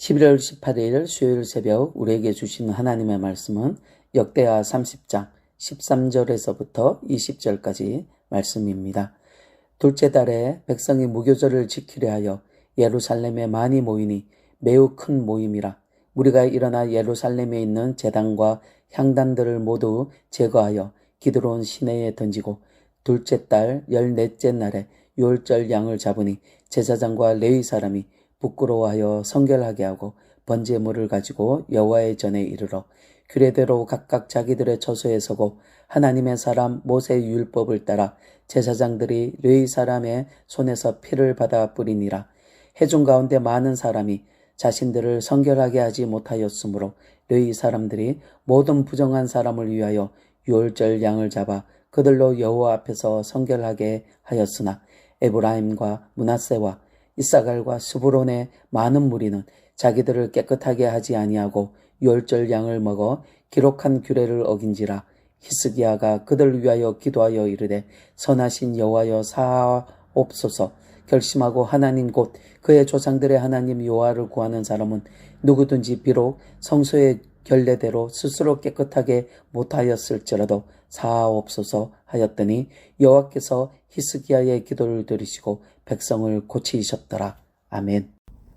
11월 18일 수요일 새벽 우리에게 주시는 하나님의 말씀은 역대하 30장 13절에서부터 20절까지 말씀입니다. 둘째 달에 백성이 무교절을 지키려 하여 예루살렘에 많이 모이니 매우 큰 모임이라 우리가 일어나 예루살렘에 있는 제단과 향단들을 모두 제거하여 기드론 시내에 던지고 둘째 달 열넷째 날에 유월절 양을 잡으니 제사장과 레위 사람이 부끄러워하여 성결하게 하고 번제물을 가지고 여호와의 전에 이르러 규례대로 각각 자기들의 처소에 서고 하나님의 사람 모세의 율법을 따라 제사장들이 레위 사람의 손에서 피를 받아 뿌리니라. 해중 가운데 많은 사람이 자신들을 성결하게 하지 못하였으므로 레위 사람들이 모든 부정한 사람을 위하여 유월절 양을 잡아 그들로 여호와 앞에서 성결하게 하였으나 에브라임과 문하세와 이사갈과 스브론의 많은 무리는 자기들을 깨끗하게 하지 아니하고 유월절 양을 먹어 기록한 규례를 어긴지라 히스기야가 그들 위하여 기도하여 이르되 선하신 여호와여 사하옵소서. 결심하고 하나님 곧 그의 조상들의 하나님 여호와를 구하는 사람은 누구든지 비록 성소의 결례대로 스스로 깨끗하게 못하였을지라도 사하옵소서 하였더니 여호와께서 히스기야의 기도를 들으시고 백성을 고치셨더라. 아멘.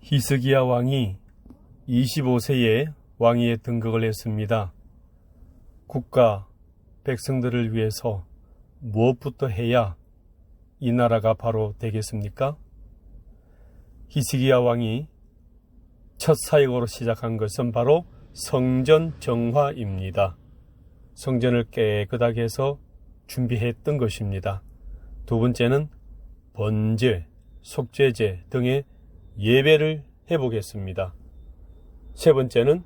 히스기야 왕이 25세에 왕위에 등극을 했습니다. 국가, 백성들을 위해서 무엇부터 해야 이 나라가 바로 되겠습니까? 히스기야 왕이 첫 사역으로 시작한 것은 바로 성전 정화입니다. 성전을 깨끗하게 해서 준비했던 것입니다. 두 번째는 번제, 속죄제 등의 예배를 해보겠습니다. 세 번째는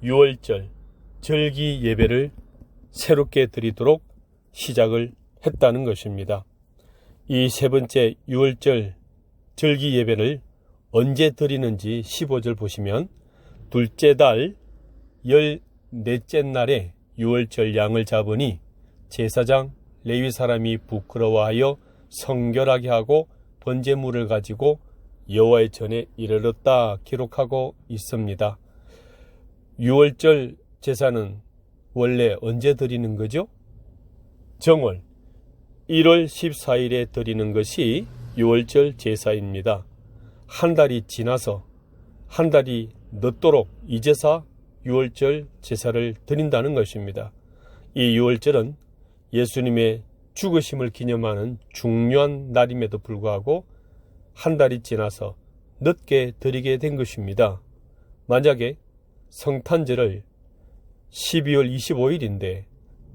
유월절, 절기 예배를 새롭게 드리도록 시작을 했다는 것입니다. 이 세 번째 유월절 절기 예배를 언제 드리는지 15절 보시면 둘째 달 열넷째 날에 유월절 양을 잡으니 제사장 레위 사람이 부끄러워하여 성결하게 하고 번제물을 가지고 여호와의 전에 이르렀다 기록하고 있습니다. 유월절 제사는 원래 언제 드리는 거죠? 정월 1월 14일에 드리는 것이 유월절 제사입니다. 한 달이 지나서 한 달이 늦도록 이 제사 유월절 제사를 드린다는 것입니다. 이 유월절은 예수님의 죽으심을 기념하는 중요한 날임에도 불구하고 한 달이 지나서 늦게 드리게 된 것입니다. 만약에 성탄절을 12월 25일인데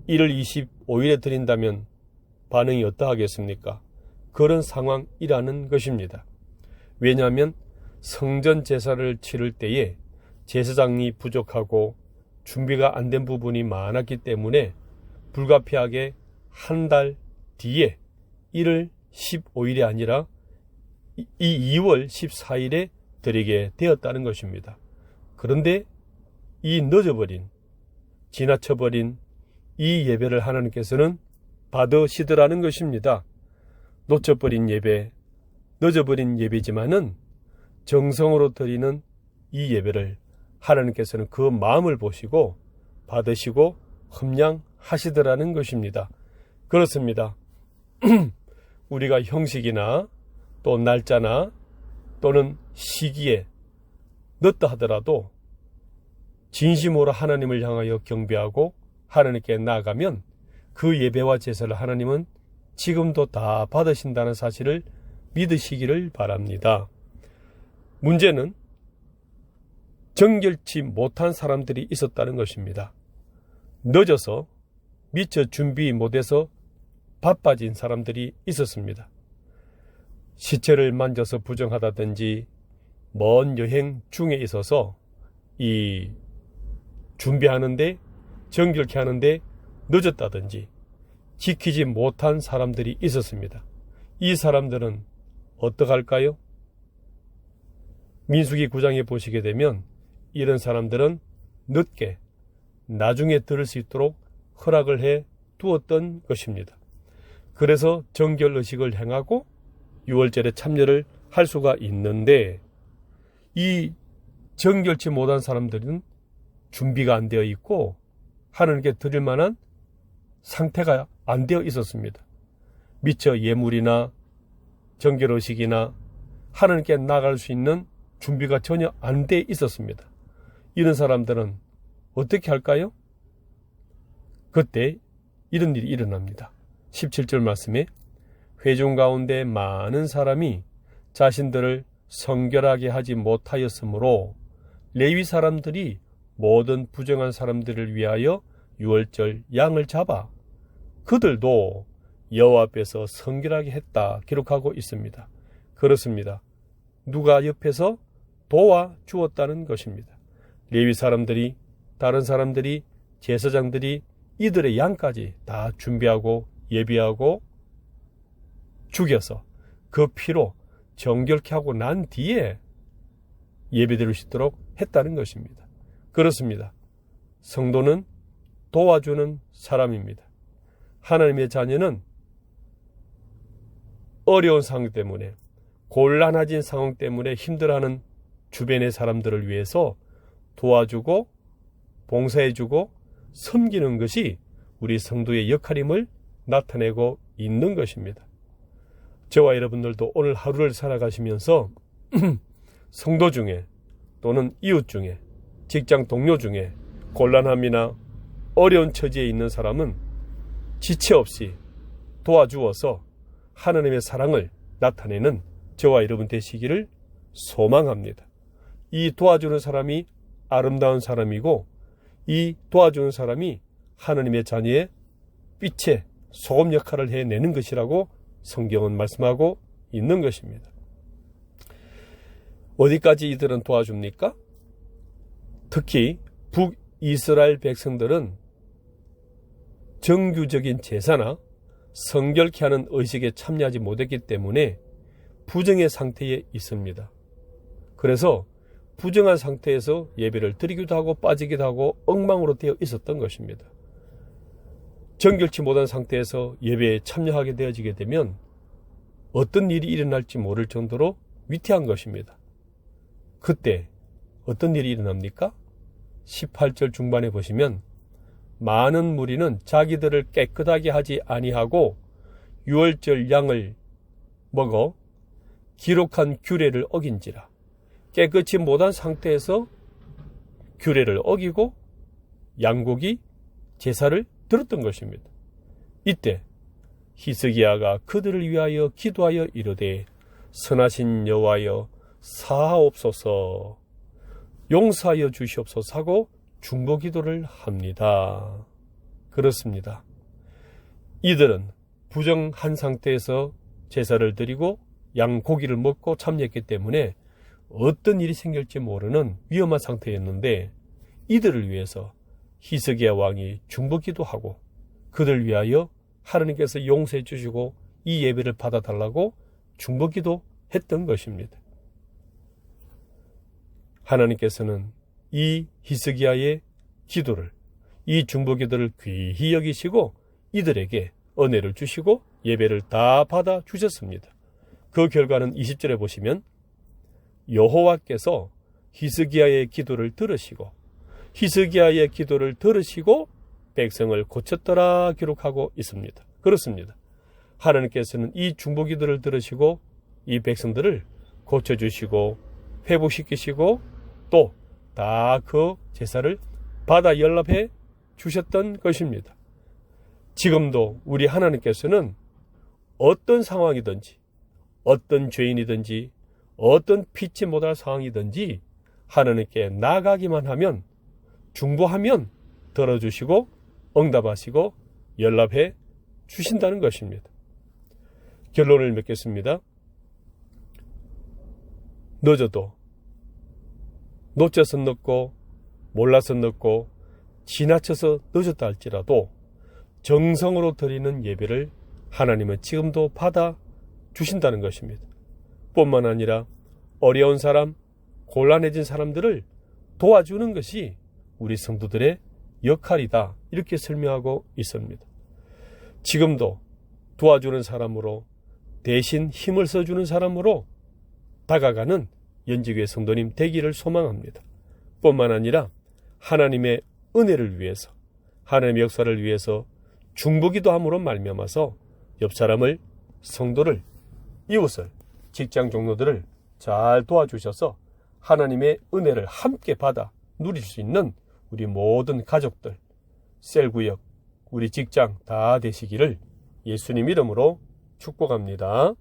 1월 25일에 드린다면 반응이 어떠하겠습니까? 그런 상황이라는 것입니다. 왜냐하면 성전 제사를 치를 때에 제사장이 부족하고 준비가 안 된 부분이 많았기 때문에 불가피하게 한 달 뒤에 1월 15일이 아니라 이 2월 14일에 드리게 되었다는 것입니다. 그런데 이 늦어버린, 지나쳐버린 이 예배를 하나님께서는 받으시더라는 것입니다. 놓쳐버린 예배, 늦어버린 예배지만은 정성으로 드리는 이 예배를 하나님께서는 그 마음을 보시고 받으시고 흠양하시더라는 것입니다. 그렇습니다. 우리가 형식이나 또 날짜나 또는 시기에 늦다 하더라도 진심으로 하나님을 향하여 경배하고 하나님께 나아가면 그 예배와 제사를 하나님은 지금도 다 받으신다는 사실을 믿으시기를 바랍니다. 문제는 정결치 못한 사람들이 있었다는 것입니다. 늦어서 미처 준비 못해서 바빠진 사람들이 있었습니다. 시체를 만져서 부정하다든지 먼 여행 중에 있어서 이 준비하는데 정결케 하는데 늦었다든지 지키지 못한 사람들이 있었습니다. 이 사람들은 어떡할까요? 민수기 9장에 보시게 되면 이런 사람들은 늦게 나중에 들을 수 있도록 허락을 해 두었던 것입니다. 그래서 정결 의식을 행하고 6월절에 참여를 할 수가 있는데 이 정결치 못한 사람들은 준비가 안 되어 있고 하나님께 드릴 만한 상태가 안 되어 있었습니다. 미처 예물이나 정결 의식이나 하나님께 나갈 수 있는 준비가 전혀 안 돼 있었습니다. 이런 사람들은 어떻게 할까요? 그때 이런 일이 일어납니다. 17절 말씀에 회중 가운데 많은 사람이 자신들을 성결하게 하지 못하였으므로 레위 사람들이 모든 부정한 사람들을 위하여 유월절 양을 잡아 그들도 여호와 앞에서 성결하게 했다 기록하고 있습니다. 그렇습니다. 누가 옆에서 도와 주었다는 것입니다. 레위 사람들이 다른 사람들이 제사장들이 이들의 양까지 다 준비하고 예비하고 죽여서 그 피로 정결케 하고 난 뒤에 예배드릴 수 있도록 했다는 것입니다. 그렇습니다. 성도는 도와주는 사람입니다. 하나님의 자녀는 어려운 상황 때문에 곤란해진 상황 때문에 힘들어하는 주변의 사람들을 위해서 도와주고 봉사해주고 섬기는 것이 우리 성도의 역할임을 나타내고 있는 것입니다. 저와 여러분들도 오늘 하루를 살아가시면서 성도 중에 또는 이웃 중에 직장 동료 중에 곤란함이나 어려운 처지에 있는 사람은 지체 없이 도와주어서 하나님의 사랑을 나타내는 저와 여러분 되시기를 소망합니다. 이 도와주는 사람이 아름다운 사람이고 이 도와주는 사람이 하나님의 자녀의 빛의 소금 역할을 해내는 것이라고 성경은 말씀하고 있는 것입니다. 어디까지 이들은 도와줍니까? 특히 북이스라엘 백성들은 정규적인 제사나 성결케 하는 의식에 참여하지 못했기 때문에 부정의 상태에 있습니다. 그래서 부정한 상태에서 예배를 드리기도 하고 빠지기도 하고 엉망으로 되어 있었던 것입니다. 정결치 못한 상태에서 예배에 참여하게 되어지게 되면 어떤 일이 일어날지 모를 정도로 위태한 것입니다. 그때 어떤 일이 일어납니까? 18절 중반에 보시면 많은 무리는 자기들을 깨끗하게 하지 아니하고 유월절 양을 먹어 기록한 규례를 어긴지라 깨끗이 못한 상태에서 규례를 어기고 양고기 제사를 들었던 것입니다. 이때 히스기야가 그들을 위하여 기도하여 이르되 선하신 여호와여 사하옵소서 용서하여 주시옵소서 하고 중보 기도를 합니다. 그렇습니다. 이들은 부정한 상태에서 제사를 드리고 양 고기를 먹고 참여했기 때문에 어떤 일이 생길지 모르는 위험한 상태였는데 이들을 위해서 히스기야 왕이 중보기도 하고 그들 위하여 하나님께서 용서해 주시고 이 예배를 받아달라고 중보기도 했던 것입니다. 하나님께서는 이 히스기야의 기도를 이 중보기도를 귀히 여기시고 이들에게 은혜를 주시고 예배를 다 받아 주셨습니다. 그 결과는 20절에 보시면 여호와께서 히스기야의 기도를 들으시고 히스기야의 기도를 들으시고 백성을 고쳤더라 기록하고 있습니다. 그렇습니다. 하나님께서는 이 중보기도를 들으시고 이 백성들을 고쳐주시고 회복시키시고 또 다 그 제사를 받아 연락해 주셨던 것입니다. 지금도 우리 하나님께서는 어떤 상황이든지 어떤 죄인이든지 어떤 피치 못할 상황이든지 하나님께 나가기만 하면 중보하면 들어주시고 응답하시고 연락해 주신다는 것입니다. 결론을 맺겠습니다. 늦어도 놓쳐서 늦고 몰라서 늦고 지나쳐서 늦었다 할지라도 정성으로 드리는 예배를 하나님은 지금도 받아 주신다는 것입니다. 뿐만 아니라 어려운 사람, 곤란해진 사람들을 도와주는 것이 우리 성도들의 역할이다. 이렇게 설명하고 있습니다. 지금도 도와주는 사람으로 대신 힘을 써주는 사람으로 다가가는 연지교회 성도님 되기를 소망합니다. 뿐만 아니라 하나님의 은혜를 위해서 하나님의 역사를 위해서 중보기도 함으로 말미암아서 옆 사람을 성도를 이웃을 직장 종로들을 잘 도와주셔서 하나님의 은혜를 함께 받아 누릴 수 있는 우리 모든 가족들 셀구역 우리 직장 다 되시기를 예수님 이름으로 축복합니다.